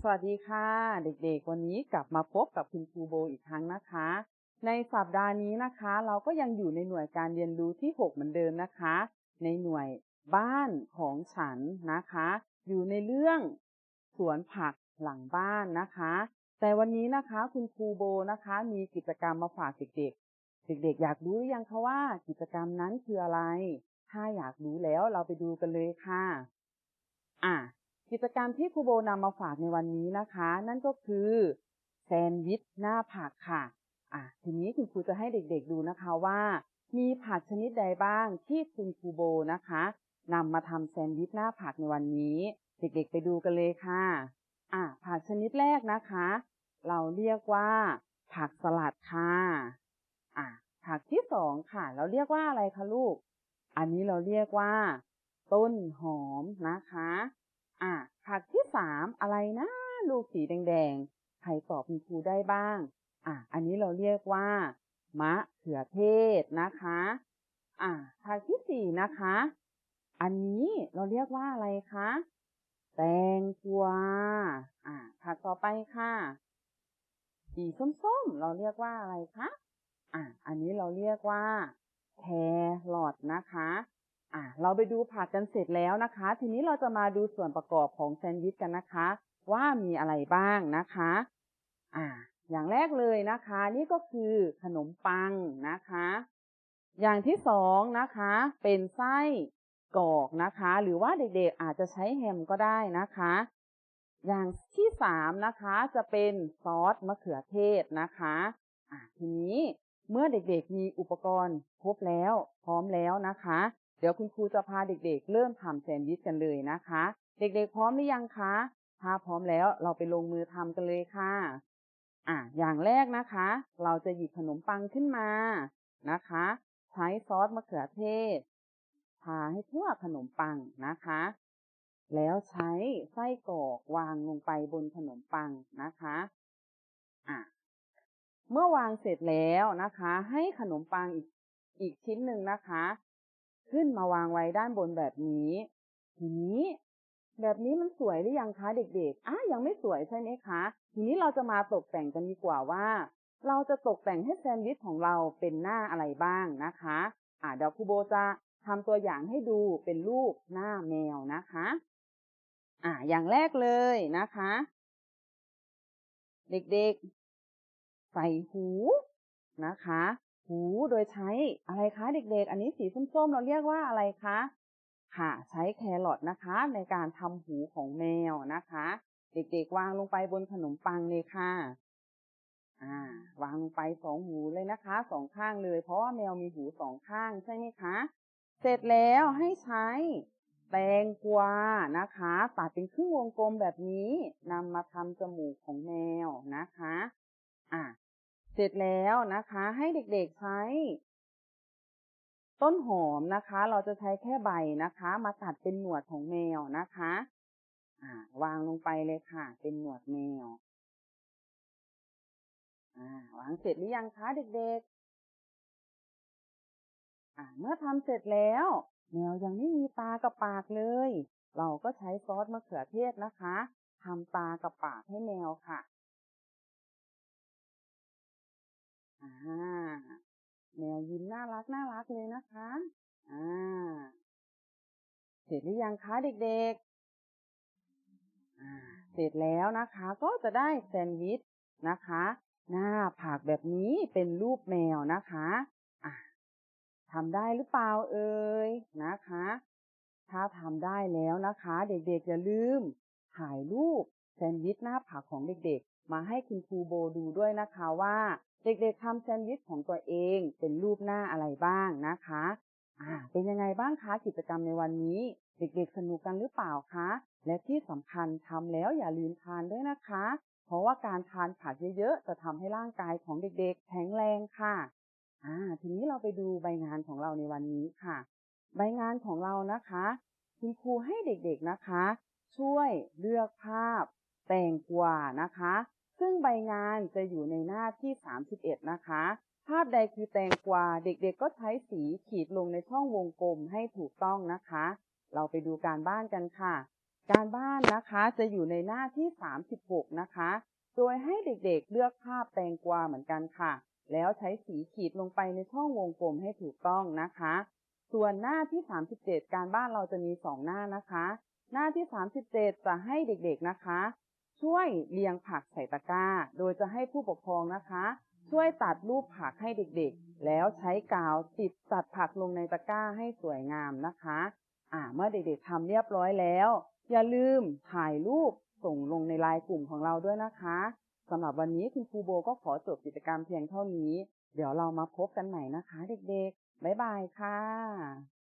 สวัสดีค่ะ เด็กๆ วันนี้กลับมาพบกับคุณครูโบอีกครั้งนะคะ ในสัปดาห์นี้นะคะ เราก็ยังอยู่ในหน่วยการเรียนรู้ที่ 6 เหมือนเดิมนะคะ ในหน่วยบ้านของฉันนะคะ อยู่ในเรื่องสวนผักหลังบ้านนะคะ แต่วันนี้นะคะคุณครูโบนะคะ มีกิจกรรมมาฝากเด็กๆ เด็กๆ อยากรู้หรือยังคะว่ากิจกรรมนั้นคืออะไร ถ้าอยากรู้แล้วเราไปดูกันเลยค่ะ อะ กิจกรรมที่ครูโบนำมาฝากในวันนี้นะคะ นั่นก็คือแซนด์วิชหน้าผักค่ะอะทีนี้คุณครูจะให้เด็กๆดูนะคะว่า มีผักชนิดใดบ้างที่คุณครูโบนะคะนำมาทำแซนด์วิชหน้าผักในวันนี้ เด็กๆไปดูกันเลยค่ะอะผักชนิดแรกนะคะ เราเรียกว่า ผักสลัดค่ะอะผักที่สองค่ะ เราเรียกว่าอะไรคะลูก อันนี้เราเรียกว่า ต้นหอมนะคะ อะผักที่สามอะไรนะ ลูกสีแดงๆ ใครตอบคุณครูได้บ้าง อะอันนี้เราเรียกว่า มะเขือเทศนะคะ อะผักที่สี่นะคะ อันนี้เราเรียกว่าอะไรคะแตงกวาอะผักต่อไปค่ะ สีส้มๆ เราเรียกว่าอะไรคะ อะอันนี้เราเรียกว่าแครอทนะคะ อะเราไปดูผักกันเสร็จแล้วนะคะ ทีนี้เราจะมาดูส่วนประกอบของแซนด์วิชกันนะคะ ว่ามีอะไรบ้างนะคะอะอย่างแรกเลยนะคะ นี่ก็คือขนมปังนะคะ อย่างที่สองนะคะ เป็นไส้กรอกนะคะ หรือว่าเด็กๆอาจจะใช้แฮมก็ได้นะคะ อย่างที่สามนะคะจะเป็นซอสมะเขือเทศนะคะอะทีนี้เมื่อเด็กๆมีอุปกรณ์ครบแล้ว พร้อมแล้วนะคะ เดี๋ยวคุณครูจะพาเด็กๆ เริ่มทำแซนด์วิชกันเลยนะคะ เด็กๆ พร้อมหรือยังคะ ถ้าพร้อมแล้วเราไปลงมือทำกันเลยค่ะ อะ อย่างแรกนะคะ เราจะหยิบขนมปังขึ้นมานะคะ ใช้ซอสมะเขือเทศทาให้ทั่วขนมปังนะคะ แล้วใช้ไส้กรอกวางลงไปบนขนมปังนะคะอะเมื่อวางเสร็จแล้วนะคะ ให้ขนมปังอีกอีกชิ้นหนึ่งนะคะ ขึ้นมาวางไว้ด้านบนแบบนี้ ทีนี้ แบบนี้มันสวยหรือยังคะเด็กๆอะยังไม่สวยใช่ไหมคะ ทีนี้เราจะมาตกแต่งกันดีกว่าว่า เราจะตกแต่งให้แซนด์วิชของเราเป็นหน้าอะไรบ้างนะคะ อะเดี๋ยวครูโบจะทำตัวอย่างให้ดูเป็นรูปหน้าแมวนะคะ อะอย่างแรกเลยนะคะ เด็กๆ ใส่หูนะคะ หูโดยใช้อะไรคะเด็กๆ อันนี้สีส้มๆ เราเรียกว่าอะไรคะ ค่ะ ใช้แครอทนะคะ ในการทำหูของแมวนะคะ เด็กๆ วางลงไปบนขนมปังเลยค่ะ อ่า วางลงไปสองหูเลยนะคะสองข้างเลย เพราะว่าแมวมีหูสองข้างใช่ไหมคะ เสร็จแล้วให้ใช้แตงกวานะคะ ตัดเป็นครึ่งวงกลมแบบนี้นำมาทำจมูกของแมวนะคะ อะ เสร็จแล้วนะคะให้เด็กๆใช้ ต้นหอมนะคะ เราจะใช้แค่ใบนะคะ มาตัดเป็นหนวดของแมวนะคะอ่าวางลงไปเลยค่ะ เป็นหนวดแมวอ่าวางเสร็จหรือยังคะเด็กๆอ่าเมื่อทำเสร็จแล้วแมวยังไม่มีตากับปากเลย เราก็ใช้ซอสมะเขือเทศนะคะทำตากับปากให้แมวค่ะ อ่าแมวยิ้มน่ารักน่ารักเลยนะคะ อ่า เสร็จหรือยังคะเด็กๆ อ่า เสร็จแล้วนะคะ ก็จะได้แซนด์วิชนะคะ หน้าผักแบบนี้เป็นรูปแมวนะคะอ่าทำได้หรือเปล่าเอ่ยนะคะ ถ้าทำได้แล้วนะคะ เด็กๆอย่าลืมถ่ายรูป แซนด์วิชหน้าผักของเด็กๆ มาให้คุณครูโบดูด้วยนะคะว่า เด็กๆทำแซนด์วิชของตัวเองเป็นรูปหน้าอะไรบ้างนะคะอ่าเป็นยังไงบ้างคะกิจกรรมในวันนี้ เด็กๆสนุกกันหรือเปล่าคะ และที่สำคัญทำแล้วอย่าลืมทานด้วยนะคะ เพราะว่าการทานผักเยอะๆจะทำให้ร่างกายของเด็กๆ แข็งแรงค่ะอ่าทีนี้เราไปดูใบงานของเราในวันนี้ค่ะ ใบงานของเรานะคะ คุณครูให้เด็กๆนะคะ ช่วยเลือกภาพ แตงกวานะคะ ซึ่งใบงานจะอยู่ในหน้าที่ 31 นะคะ ภาพใดคือแตงกวาเด็กๆก็ใช้สีขีดลงในช่องวงกลมให้ถูกต้องนะคะ เราไปดูการบ้านกันค่ะ การบ้านนะคะจะอยู่ในหน้าที่ 36 นะคะ โดยให้เด็กๆเลือกภาพแตงกวาเหมือนกันค่ะ แล้วใช้สีขีดลงไปในช่องวงกลมให้ถูกต้องนะคะ ส่วนหน้าที่ 37 การบ้านเราจะมี 2 หน้านะคะ หน้าที่ 37 จะให้เด็กๆนะคะ ช่วยเรียงผักใส่ตะกร้า โดยจะให้ผู้ปกครองนะคะ ช่วยตัดรูปผักให้เด็กๆ แล้วใช้กาวติดตัดผักลงในตะกร้าให้สวยงามนะคะ อ่าเมื่อเด็กๆทำเรียบร้อยแล้ว อย่าลืมถ่ายรูปส่งลงในไลน์กลุ่มของเราด้วยนะคะสำหรับวันนี้คุณครูโบก็ขอจบกิจกรรมเพียงเท่านี้ เดี๋ยวเรามาพบกันใหม่นะคะ เด็กๆ บ๊ายบายค่ะ